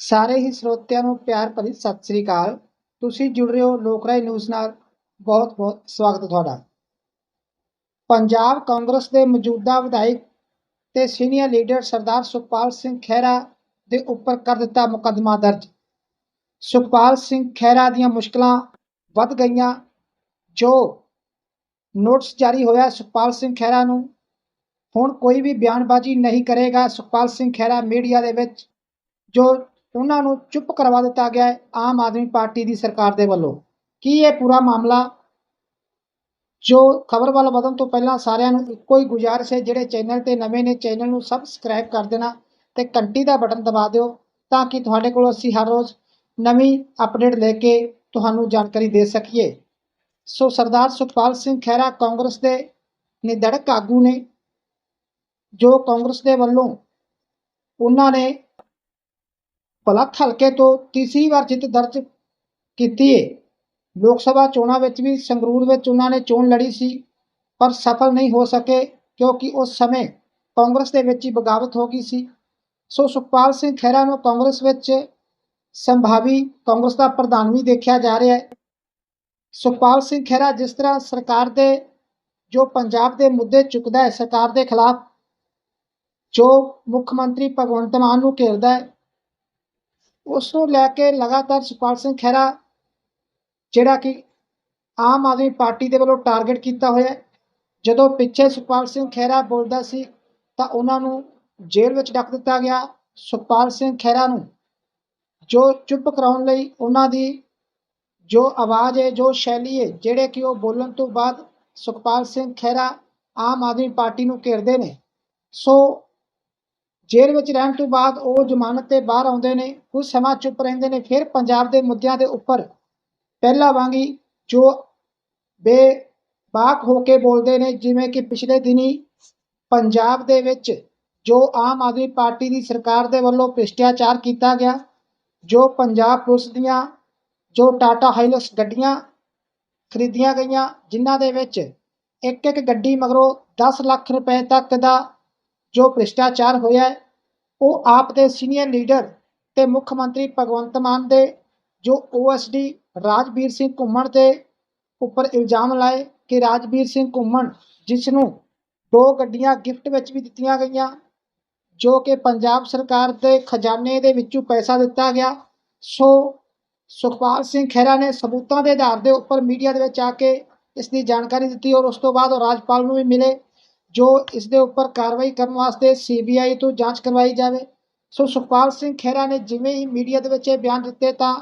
ਸਾਰੇ ਹੀ ਸਰੋਤਿਆਂ ਨੂੰ ਪਿਆਰ ਭਰੀ ਸਤਿ ਸ੍ਰੀ ਅਕਾਲ। ਤੁਸੀਂ ਜੁੜ ਰਹੇ ਹੋ ਲੋਕਰਾਏ ਨਿਊਜ਼ ਨਾਲ। ਬਹੁਤ ਬਹੁਤ ਸਵਾਗਤ ਤੁਹਾਡਾ। ਪੰਜਾਬ ਕਾਂਗਰਸ ਦੇ ਮੌਜੂਦਾ ਵਿਧਾਇਕ ਤੇ ਸੀਨੀਅਰ ਲੀਡਰ ਸਰਦਾਰ ਸੁਖਪਾਲ ਸਿੰਘ ਖਹਿਰਾ ਦੇ ਉੱਪਰ ਕਰ ਦਿੱਤਾ ਮੁਕੱਦਮਾ ਦਰਜ। ਸੁਖਪਾਲ ਸਿੰਘ ਖਹਿਰਾ ਦੀਆਂ ਮੁਸ਼ਕਲਾਂ ਵੱਧ ਗਈਆਂ। ਜੋ ਨੋਟਿਸ ਜਾਰੀ ਹੋਇਆ ਸੁਖਪਾਲ ਸਿੰਘ ਖਹਿਰਾ ਨੂੰ, ਹੁਣ ਕੋਈ ਵੀ ਬਿਆਨਬਾਜ਼ੀ ਨਹੀਂ ਕਰੇਗਾ ਸੁਖਪਾਲ ਸਿੰਘ ਖਹਿਰਾ ਮੀਡੀਆ ਦੇ ਵਿੱਚ, ਜੋ ਉਹਨਾਂ ਨੂੰ ਚੁੱਪ ਕਰਵਾ ਦਿੱਤਾ ਗਿਆ ਹੈ ਆਮ ਆਦਮੀ ਪਾਰਟੀ ਦੀ ਸਰਕਾਰ ਦੇ ਵੱਲੋਂ। ਕੀ ਇਹ ਪੂਰਾ ਮਾਮਲਾ ਜੋ ਖਬਰ ਵੱਲ ਵਧਣ ਤੋਂ ਪਹਿਲਾਂ ਸਾਰਿਆਂ ਨੂੰ ਇੱਕੋ ਹੀ ਗੁਜ਼ਾਰਿਸ਼ ਹੈ, ਜਿਹੜੇ ਚੈਨਲ ਤੇ ਨਵੇਂ ਨੇ, ਚੈਨਲ ਨੂੰ ਸਬਸਕ੍ਰਾਈਬ ਕਰ ਦੇਣਾ ਤੇ ਘੰਟੀ ਦਾ ਬਟਨ ਦਬਾ ਦਿਓ ਤਾਂ ਕਿ ਤੁਹਾਡੇ ਕੋਲ ਅਸੀਂ ਹਰ ਰੋਜ਼ ਨਵੀਂ ਅਪਡੇਟ ਲੈ ਕੇ ਤੁਹਾਨੂੰ ਜਾਣਕਾਰੀ ਦੇ ਸਕੀਏ। ਸੋ ਸਰਦਾਰ ਸੁਖਪਾਲ ਸਿੰਘ ਖਹਿਰਾ ਕਾਂਗਰਸ ਦੇ ਨਿਡੜਕ ਆਗੂ ਨੇ, ਜੋ ਕਾਂਗਰਸ ਦੇ ਵੱਲੋਂ ਉਹਨਾਂ ਨੇ ਭਲਕ ਹਲਕੇ ਤੋਂ ਤੀਸਰੀ ਵਾਰ ਜਿੱਤ ਦਰਜ ਕੀਤੀ ਹੈ ਲੋਕ ਸਭਾ ਚੋਣਾਂ ਵਿੱਚ ਵੀ ਸੰਗਰੂਰ ਵਿੱਚ ਉਹਨਾਂ ਨੇ ਚੋਣ ਲੜੀ ਸੀ, ਪਰ ਸਫਲ ਨਹੀਂ ਹੋ ਸਕੇ ਕਿਉਂਕਿ ਉਸ ਸਮੇਂ ਕਾਂਗਰਸ ਦੇ ਵਿੱਚ ਹੀ ਬਗਾਵਤ ਹੋ ਗਈ ਸੀ। ਸੋ ਸੁਖਪਾਲ ਸਿੰਘ ਖਹਿਰਾ ਨੂੰ ਕਾਂਗਰਸ ਵਿੱਚ ਸੰਭਾਵੀ ਕਾਂਗਰਸ ਦਾ ਪ੍ਰਧਾਨ ਵੀ ਦੇਖਿਆ ਜਾ ਰਿਹਾ ਹੈ। ਸੁਖਪਾਲ ਸਿੰਘ ਖਹਿਰਾ ਜਿਸ ਤਰ੍ਹਾਂ ਸਰਕਾਰ ਦੇ, ਜੋ ਪੰਜਾਬ ਦੇ ਮੁੱਦੇ ਚੁੱਕਦਾ ਹੈ, ਸਰਕਾਰ ਦੇ ਖਿਲਾਫ ਜੋ ਮੁੱਖ ਮੰਤਰੀ ਭਗਵੰਤ ਮਾਨ ਨੂੰ ਘੇਰਦਾ ਹੈ ਉਸ ਨੂੰ ਲੈ ਕੇ ਲਗਾਤਾਰ ਸੁਖਪਾਲ ਸਿੰਘ ਖਹਿਰਾ, ਜਿਹੜਾ ਕਿ ਆਮ ਆਦਮੀ ਪਾਰਟੀ ਦੇ ਵੱਲੋਂ ਟਾਰਗੇਟ ਕੀਤਾ ਹੋਇਆ ਜਦੋਂ ਪਿੱਛੇ ਸੁਖਪਾਲ ਸਿੰਘ ਖਹਿਰਾ ਬੋਲਦਾ ਸੀ, ਤਾਂ ਉਹਨਾਂ ਨੂੰ ਜੇਲ੍ਹ ਵਿੱਚ ਡੱਕ ਦਿੱਤਾ ਗਿਆ ਸੁਖਪਾਲ ਸਿੰਘ ਖਹਿਰਾ ਨੂੰ, ਜੋ ਚੁੱਪ ਕਰਾਉਣ ਲਈ ਉਹਨਾਂ ਦੀ ਜੋ ਆਵਾਜ਼ ਹੈ, ਜੋ ਸ਼ੈਲੀ ਹੈ, ਜਿਹੜੇ ਕਿ ਉਹ ਬੋਲਣ ਤੋਂ ਬਾਅਦ ਸੁਖਪਾਲ ਸਿੰਘ ਖਹਿਰਾ ਆਮ ਆਦਮੀ ਪਾਰਟੀ ਨੂੰ ਘੇਰਦੇ ਨੇ। ਸੋ ਜੇਲ੍ਹ ਵਿੱਚ ਰਹਿਣ ਤੋਂ ਬਾਅਦ ਉਹ ਜ਼ਮਾਨਤ ਤੇ ਬਾਹਰ ਆਉਂਦੇ ਨੇ, ਕੁਝ ਸਮਾਂ ਚੁੱਪ ਰਹਿੰਦੇ ਨੇ, ਫਿਰ ਪੰਜਾਬ ਦੇ ਮੁੱਦਿਆਂ ਦੇ ਉੱਪਰ ਪਹਿਲਾਂ ਵਾਂਗੀ ਜੋ ਬੇਬਾਕ ਹੋ ਕੇ ਬੋਲਦੇ ਨੇ, ਜਿਵੇਂ ਕਿ ਪਿਛਲੇ ਦਿਨੀ ਪੰਜਾਬ ਦੇ ਵਿੱਚ ਜੋ ਆਮ ਆਦਮੀ ਪਾਰਟੀ ਦੀ ਸਰਕਾਰ ਦੇ ਵੱਲੋਂ ਭ੍ਰਿਸ਼ਟਾਚਾਰ ਕੀਤਾ ਗਿਆ, ਜੋ ਪੰਜਾਬ ਪੁਲਿਸ ਦੀਆਂ, ਜੋ ਟਾਟਾ ਹਾਈਲਕਸ ਗੱਡੀਆਂ ਖਰੀਦੀਆਂ ਗਈਆਂ, ਜਿਨ੍ਹਾਂ ਦੇ ਵਿੱਚ ਇੱਕ ਇੱਕ ਗੱਡੀ ਮਗਰੋਂ 10 ਲੱਖ ਰੁਪਏ ਤੱਕ ਦਾ ਜੋ ਭ੍ਰਿਸ਼ਟਾਚਾਰ ਹੋਇਆ ਉਹ ਆਪ ਦੇ ਸੀਨੀਅਰ ਲੀਡਰ ਤੇ ਮੁੱਖ ਮੰਤਰੀ ਭਗਵੰਤ ਮਾਨ ਦੇ, ਜੋ ਓਐਸਡੀ ਰਾਜਵੀਰ ਸਿੰਘ ਘੁੰਮਣ ਦੇ ਉੱਪਰ ਇਲਜ਼ਾਮ ਲਾਏ ਕਿ ਰਾਜਵੀਰ ਸਿੰਘ ਘੁੰਮਣ ਜਿਸ ਨੂੰ ਦੋ ਗੱਡੀਆਂ ਗਿਫਟ ਵਿੱਚ ਵੀ ਦਿੱਤੀਆਂ ਗਈਆਂ, ਜੋ ਕਿ ਪੰਜਾਬ ਸਰਕਾਰ ਦੇ ਖਜ਼ਾਨੇ ਦੇ ਵਿੱਚੋਂ ਪੈਸਾ ਦਿੱਤਾ ਗਿਆ, ਸੋ ਸੁਖਪਾਲ ਸਿੰਘ ਖਹਿਰਾ ਨੇ ਸਬੂਤਾਂ ਦੇ ਆਧਾਰ ਦੇ ਉੱਪਰ ਮੀਡੀਆ ਦੇ ਵਿੱਚ ਆ ਕੇ ਇਸ ਦੀ ਜਾਣਕਾਰੀ ਦਿੱਤੀ ਔਰ ਉਸ ਤੋਂ ਬਾਅਦ ਉਹ ਰਾਜਪਾਲ ਨੂੰ ਵੀ ਮਿਲੇ। ਜੋ ਇਸ ਦੇ ਉੱਪਰ ਕਾਰਵਾਈ ਕਰਨ ਵਾਸਤੇ ਸੀਬੀਆਈ ਤੋਂ ਜਾਂਚ ਕਰਵਾਈ ਜਾਵੇ। ਸੋ ਸੁਖਪਾਲ ਸਿੰਘ ਖਹਿਰਾ ਨੇ ਜਿਵੇਂ ਹੀ ਮੀਡੀਆ ਦੇ ਵਿੱਚ ਇਹ ਬਿਆਨ ਦਿੱਤੇ ਤਾਂ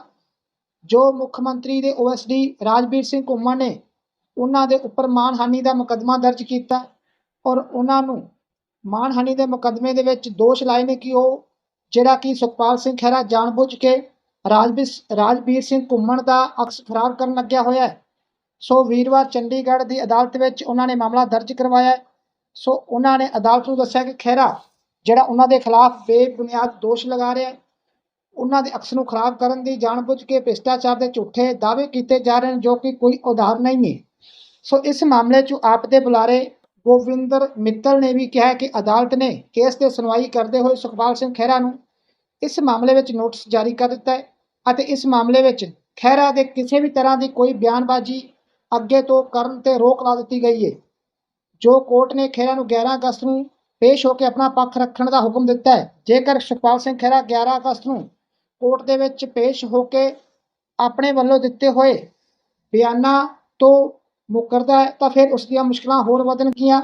ਜੋ ਮੁੱਖ ਮੰਤਰੀ ਦੇ ਓਐਸਡੀ ਰਾਜਵੀਰ ਸਿੰਘ ਘੁੰਮਣ ਨੇ, ਉਹਨਾਂ ਦੇ ਉੱਪਰ ਮਾਨਹਾਨੀ ਦਾ ਮੁਕੱਦਮਾ ਦਰਜ ਕੀਤਾ ਔਰ ਉਹਨਾਂ ਨੂੰ ਮਾਨਹਾਨੀ ਦੇ ਮੁਕੱਦਮੇ ਦੇ ਵਿੱਚ ਦੋਸ਼ ਲਾਏ ਨੇ ਕਿ ਉਹ ਜਿਹੜਾ ਕਿ ਸੁਖਪਾਲ ਸਿੰਘ ਖਹਿਰਾ ਜਾਣਬੁੱਝ ਕੇ ਰਾਜਵੀਰ ਰਾਜਵੀਰ ਸਿੰਘ ਘੁੰਮਣ ਦਾ ਅਕਸ, ਫਰਾਰ ਕਰਨ ਲੱਗਿਆ ਹੋਇਆ ਹੈ। ਸੋ ਵੀਰਵਾਰ ਚੰਡੀਗੜ੍ਹ ਦੀ ਅਦਾਲਤ ਵਿੱਚ ਉਹਨਾਂ ਨੇ ਮਾਮਲਾ ਦਰਜ ਕਰਵਾਇਆ ਸੋ ਉਹਨਾਂ ਨੇ ਅਦਾਲਤ ਨੂੰ ਦੱਸਿਆ ਕਿ ਖਹਿਰਾ, ਜਿਹੜਾ ਉਹਨਾਂ ਦੇ ਖਿਲਾਫ ਬੇਬੁਨਿਆਦ ਦੋਸ਼ ਲਗਾ ਰਿਹਾ ਹੈ, ਉਹਨਾਂ ਦੇ ਅਕਸ ਨੂੰ ਖਰਾਬ ਕਰਨ ਦੀ ਜਾਣਬੁੱਝ ਕੇ ਭ੍ਰਿਸ਼ਟਾਚਾਰ ਦੇ ਝੂਠੇ ਦਾਅਵੇ ਕੀਤੇ ਜਾ ਰਹੇ ਹਨ ਜੋ ਕਿ ਕੋਈ ਉਦਾਹਰਨ ਨਹੀਂ ਹੈ। ਸੋ ਇਸ ਮਾਮਲੇ 'ਚ ਆਪ ਦੇ ਬੁਲਾਰੇ ਗੋਵਿੰਦਰ ਮਿੱਤਲ ਨੇ ਵੀ ਕਿਹਾ ਕਿ ਅਦਾਲਤ ਨੇ ਕੇਸ ਤੇ ਸੁਣਵਾਈ ਕਰਦੇ ਹੋਏ ਸੁਖਪਾਲ ਸਿੰਘ ਖਹਿਰਾ ਨੂੰ ਇਸ ਮਾਮਲੇ ਵਿੱਚ ਨੋਟਿਸ ਜਾਰੀ ਕਰ ਦਿੱਤਾ ਹੈ ਅਤੇ ਇਸ ਮਾਮਲੇ ਵਿੱਚ ਖਹਿਰਾ ਦੇ ਕਿਸੇ ਵੀ ਤਰ੍ਹਾਂ ਦੀ ਕੋਈ ਬਿਆਨਬਾਜ਼ੀ ਅੱਗੇ ਤੋਂ ਕਰਨ ਤੇ ਰੋਕ ਲਾ ਦਿੱਤੀ ਗਈ ਹੈ। ਜੋ ਕੋਰਟ ਨੇ ਖਹਿਰਾ ਨੂੰ 11 ਅਗਸਤ ਨੂੰ ਪੇਸ਼ ਹੋ ਕੇ ਆਪਣਾ ਪੱਖ ਰੱਖਣ ਦਾ ਹੁਕਮ ਦਿੱਤਾ ਹੈ, ਜੇਕਰ ਸੁਖਪਾਲ ਸਿੰਘ ਖਹਿਰਾ 11 ਅਗਸਤ ਨੂੰ ਕੋਰਟ ਦੇ ਵਿੱਚ ਪੇਸ਼ ਹੋ ਕੇ ਆਪਣੇ ਵੱਲੋਂ ਦਿੱਤੇ ਹੋਏ ਬਿਆਨਾਂ ਤੋਂ ਮੁਕਰਦਾ ਹੈ, ਤਾਂ ਫਿਰ ਉਸ ਦੀਆਂ ਮੁਸ਼ਕਲਾਂ ਹੋਰ ਵਧਣਗੀਆਂ।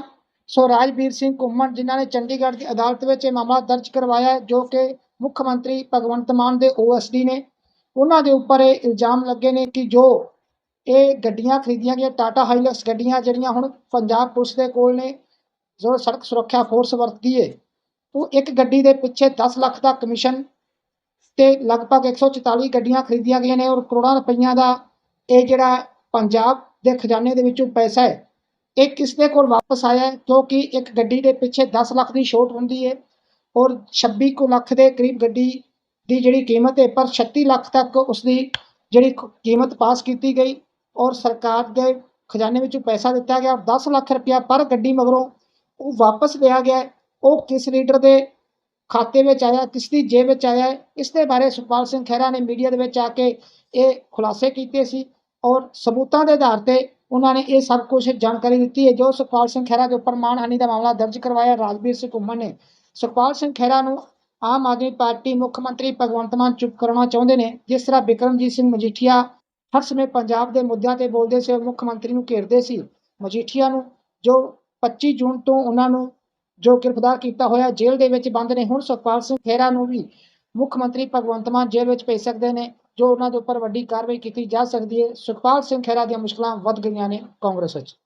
ਸੋ ਰਾਜਵੀਰ ਸਿੰਘ ਘੁੰਮਣ, ਜਿਨ੍ਹਾਂ ਨੇ ਚੰਡੀਗੜ੍ਹ ਦੀ ਅਦਾਲਤ ਵਿੱਚ ਇਹ ਮਾਮਲਾ ਦਰਜ ਕਰਵਾਇਆ ਜੋ ਕਿ ਮੁੱਖ ਮੰਤਰੀ ਭਗਵੰਤ ਮਾਨ ਦੇ ਓਐਸਡੀ ਨੇ, ਉਹਨਾਂ ਦੇ ਉੱਪਰ ਇਹ ਇਲਜ਼ਾਮ ਲੱਗੇ ਨੇ ਕਿ ਜੋ ਇਹ ਗੱਡੀਆਂ ਖਰੀਦੀਆਂ ਗਈਆਂ ਟਾਟਾ ਹਾਈਲੈਕਸ ਗੱਡੀਆਂ ਜਿਹੜੀਆਂ ਹੁਣ ਪੰਜਾਬ ਪੁਲਿਸ ਦੇ ਕੋਲ ਨੇ, ਜੋ ਸੜਕ ਸੁਰੱਖਿਆ ਫੋਰਸ ਵਰਤਦੀ ਹੈ ਉਹ ਇੱਕ ਗੱਡੀ ਦੇ ਪਿੱਛੇ 10 ਲੱਖ ਦਾ ਕਮਿਸ਼ਨ ਤੇ ਲਗਭਗ 144 ਗੱਡੀਆਂ ਖਰੀਦੀਆਂ ਗਈਆਂ ਨੇ ਔਰ ਕਰੋੜਾਂ ਰੁਪਈਆਂ ਦਾ ਇਹ ਜਿਹੜਾ ਪੰਜਾਬ ਦੇ ਖਜ਼ਾਨੇ ਦੇ ਵਿੱਚੋਂ ਪੈਸਾ ਹੈ ਇਹ ਕਿਸ ਦੇ ਕੋਲ ਵਾਪਸ ਆਇਆ ਕਿਉਂਕਿ ਇੱਕ ਗੱਡੀ ਦੇ ਪਿੱਛੇ 10 ਲੱਖ ਦੀ ਛੋਟ ਹੁੰਦੀ ਹੈ ਔਰ 26 ਕੁ ਲੱਖ ਦੇ ਕਰੀਬ ਗੱਡੀ ਦੀ ਜਿਹੜੀ ਕੀਮਤ ਹੈ ਪਰ 36 ਲੱਖ ਤੱਕ ਉਸ ਦੀ ਜਿਹੜੀ ਕੀਮਤ ਪਾਸ ਕੀਤੀ ਗਈ। ਔਰ ਸਰਕਾਰ ਦੇ ਖਜ਼ਾਨੇ ਵਿੱਚੋਂ ਪੈਸਾ ਦਿੱਤਾ ਗਿਆ ਔਰ 10 ਲੱਖ ਰੁਪਇਆ ਪਰ ਗੱਡੀ ਮਗਰੋਂ ਉਹ ਵਾਪਸ ਲਿਆ ਗਿਆ। ਉਹ ਕਿਸ ਲੀਡਰ ਦੇ ਖਾਤੇ ਵਿੱਚ ਆਇਆ ਕਿਸ ਦੀ ਜੇਬ ਵਿੱਚ ਆਇਆ ਹੈ, ਇਸ ਦੇ ਬਾਰੇ ਸੁਖਪਾਲ ਸਿੰਘ ਖਹਿਰਾ ਨੇ ਮੀਡੀਆ ਦੇ ਵਿੱਚ ਆ ਕੇ ਇਹ ਖੁਲਾਸੇ ਕੀਤੇ ਸੀ ਔਰ ਸਬੂਤਾਂ ਦੇ ਆਧਾਰ ਤੇ ਉਹਨਾਂ ਨੇ ਇਹ ਸਭ ਕੁਝ ਜਾਣਕਾਰੀ ਦਿੱਤੀ ਹੈ। ਜੋ ਸੁਖਪਾਲ ਸਿੰਘ ਖਹਿਰਾ ਦੇ ਉੱਪਰ ਮਾਨਹਾਨੀ ਦਾ ਮਾਮਲਾ ਦਰਜ ਕਰਵਾਇਆ ਰਾਜਵੀਰ ਸਿੰਘ ਘੁੰਮਣ ਨੇ। ਸੁਖਪਾਲ ਸਿੰਘ ਖਹਿਰਾ ਨੂੰ ਆਮ ਆਦਮੀ ਪਾਰਟੀ ਮੁੱਖ ਮੰਤਰੀ ਭਗਵੰਤ ਮਾਨ ਚੁੱਪ ਕਰਾਉਣਾ ਚਾਹੁੰਦੇ ਨੇ ਜਿਸ ਤਰ੍ਹਾਂ ਬਿਕਰਮਜੀਤ ਸਿੰਘ ਮਜੀਠੀਆ ਹਰ ਸਮੇਂ ਪੰਜਾਬ ਦੇ ਮੁੱਦਿਆਂ ਤੇ ਬੋਲਦੇ ਸੀ ਔਰ ਮੁੱਖ ਮੰਤਰੀ ਨੂੰ ਘੇਰਦੇ ਸੀ, ਮਜੀਠੀਆ ਨੂੰ, ਜੋ 25 ਜੂਨ ਤੋਂ ਉਹਨਾਂ ਨੂੰ ਜੋ ਗ੍ਰਿਫਤਾਰ ਕੀਤਾ ਹੋਇਆ, ਜੇਲ੍ਹ ਦੇ ਵਿੱਚ ਬੰਦ ਨੇ, ਹੁਣ ਸੁਖਪਾਲ ਸਿੰਘ ਖਹਿਰਾ ਨੂੰ ਵੀ ਮੁੱਖ ਮੰਤਰੀ ਭਗਵੰਤ ਮਾਨ ਜੇਲ੍ਹ ਵਿੱਚ ਭੇਜ ਸਕਦੇ ਨੇ, ਜੋ ਉਹਨਾਂ ਦੇ ਉੱਪਰ ਵੱਡੀ ਕਾਰਵਾਈ ਕੀਤੀ ਜਾ ਸਕਦੀ ਹੈ। ਸੁਖਪਾਲ ਸਿੰਘ ਖਹਿਰਾ ਦੀਆਂ ਮੁਸ਼ਕਲਾਂ ਵੱਧ ਗਈਆਂ ਨੇ ਕਾਂਗਰਸ ਵਿੱਚ।